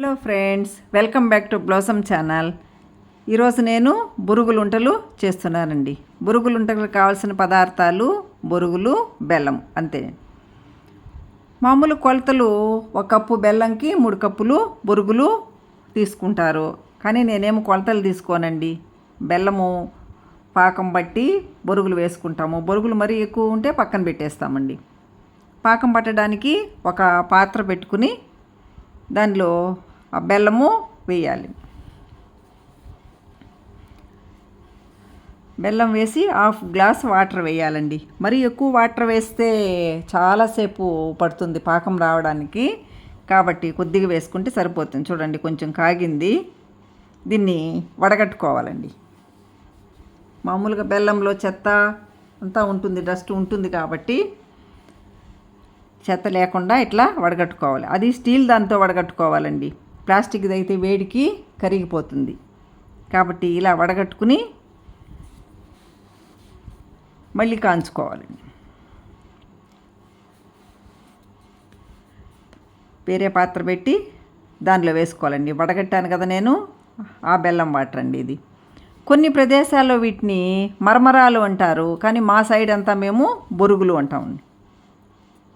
Hello friends welcome back to Blossom channel. ఈరోజు నేను బురుగులుంటలు చేస్తున్నానండి. బురుగులుంటలకు కావాల్సిన పదార్థాలు బురుగులు బెల్లం అంతే. మామూలు కొలతలు ఒక కప్పు బెల్లంకి మూడు కప్పులు బురుగులు తీసుకుంటారు. కానీ నేనేమో కొలతలు తీసుకోనండి. బెల్లము పాకం బట్టి బొరుగులు వేసుకుంటాము. బొరుగులు మరీ ఎక్కువ ఉంటే పక్కన పెట్టేస్తామండి. పాకం పట్టడానికి ఒక పాత్ర పెట్టుకుని దానిలో బెల్లము వేయాలి. బెల్లం వేసి హాఫ్ గ్లాస్ వాటర్ వేయాలండి. మరి ఎక్కువ వాటర్ వేస్తే చాలాసేపు పడుతుంది పాకం రావడానికి. కాబట్టి కొద్దిగా వేసుకుంటే సరిపోతుంది. చూడండి కొంచెం కాగింది. దీన్ని వడగట్టుకోవాలండి. మామూలుగా బెల్లంలో చెత్త అంతా ఉంటుంది డస్ట్ ఉంటుంది కాబట్టి చెత్త లేకుండా ఇట్లా వడగట్టుకోవాలి. అది స్టీల్ దాంతో వడగట్టుకోవాలండి. ప్లాస్టిక్ది అయితే వేడికి కరిగిపోతుంది. కాబట్టి ఇలా వడగట్టుకుని మళ్ళీ కాంచుకోవాలండి. వేరే పాత్ర పెట్టి దానిలో వేసుకోవాలండి. వడగట్టాను కదా నేను ఆ బెల్లం వాటర్ అండి ఇది. కొన్ని ప్రదేశాల్లో వీటిని మరమరాలు అంటారు కానీ మా సైడ్ అంతా మేము బొరుగులు అంటామండి.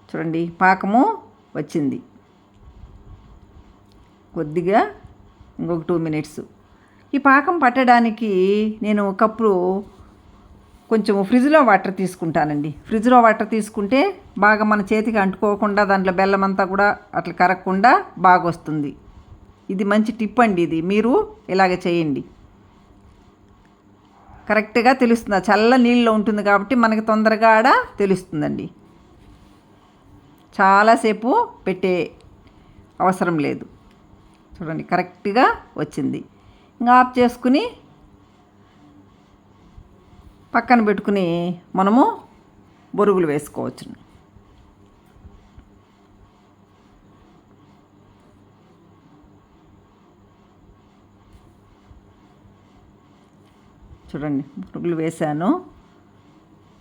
చూడండి పాకము వచ్చింది. కొద్దిగా ఇంకొక టూ మినిట్స్ ఈ పాకం పట్టడానికి నేను ఒకప్పుడు కొంచెం ఫ్రిడ్జ్లో వాటర్ తీసుకుంటానండి. ఫ్రిడ్జ్లో వాటర్ తీసుకుంటే బాగా మన చేతికి అంటుకోకుండా దాంట్లో బెల్లం అంతా కూడా అట్లా కరగకుండా బాగా వస్తుంది ఇది మంచి టిప్ అండి ఇది. మీరు ఇలాగ చేయండి. కరెక్ట్గా తెలుస్తుంది. చల్ల నీళ్ళలో ఉంటుంది కాబట్టి మనకి తొందరగా ఆడ తెలుస్తుందండి. చాలాసేపు పెట్టే అవసరం లేదు. చూడండి కరెక్ట్గా వచ్చింది. ఇంకా ఆఫ్ చేసుకుని పక్కన పెట్టుకుని మనము బొరుగులు వేసుకోవచ్చు చూడండి బొరుగులు వేసాను.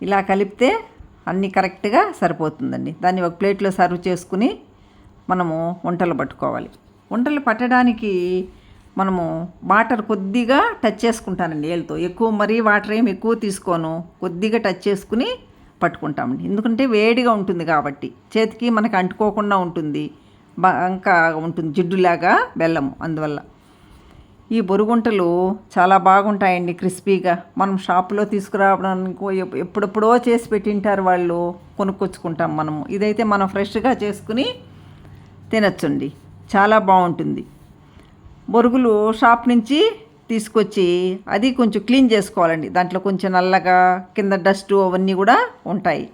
ఇలా కలిపితే అన్నీ కరెక్ట్గా సరిపోతుందండి. దాన్ని ఒక ప్లేట్లో సర్వ్ చేసుకుని మనము వంటలు పట్టుకోవాలి. వంటలు పట్టడానికి మనము వాటర్ కొద్దిగా టచ్ చేసుకుంటానండి ఏళ్ళతో ఎక్కువ మరీ వాటర్ ఏమి ఎక్కువ తీసుకోను. కొద్దిగా టచ్ చేసుకుని పట్టుకుంటామండి. ఎందుకంటే వేడిగా ఉంటుంది కాబట్టి. చేతికి మనకి అంటుకోకుండా ఉంటుంది. ఇంకా ఉంటుంది జిడ్డులాగా బెల్లము అందువల్ల. ఈ బొరుగుంటలు చాలా బాగుంటాయండి క్రిస్పీగా. మనం షాపులో తీసుకురావడానికి ఎప్పుడెప్పుడో చేసి పెట్టింటారు వాళ్ళు. కొనుక్కొచ్చుకుంటాం మనము. ఇదైతే మనం ఫ్రెష్గా చేసుకుని తినచ్చండి. చాలా బాగుంటుంది. బొరుగులు షాప్ నుంచి తీసుకొచ్చి అది కొంచెం క్లీన్ చేసుకోవాలండి. దాంట్లో కొంచెం నల్లగా కింద డస్ట్ అవన్నీ కూడా ఉంటాయి.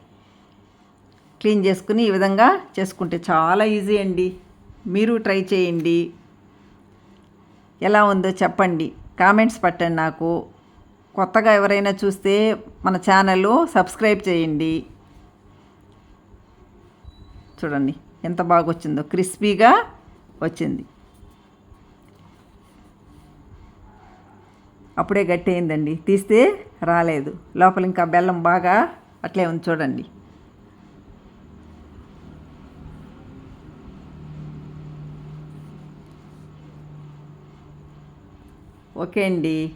క్లీన్ చేసుకుని ఈ విధంగా చేసుకుంటే చాలా ఈజీ అండి. మీరు ట్రై చేయండి. ఎలా ఉందో చెప్పండి. కామెంట్స్ పట్టండి నాకు. కొత్తగా ఎవరైనా చూస్తే మన ఛానల్ సబ్స్క్రైబ్ చేయండి. చూడండి ఎంత బాగా వచ్చిందో క్రిస్పీగా వచ్చింది. అప్పుడే గట్టి అయిందండి తీస్తే రాలేదు. లోపల ఇంకా బెల్లం బాగా అట్లే ఉంది చూడండి. ఓకే అండి.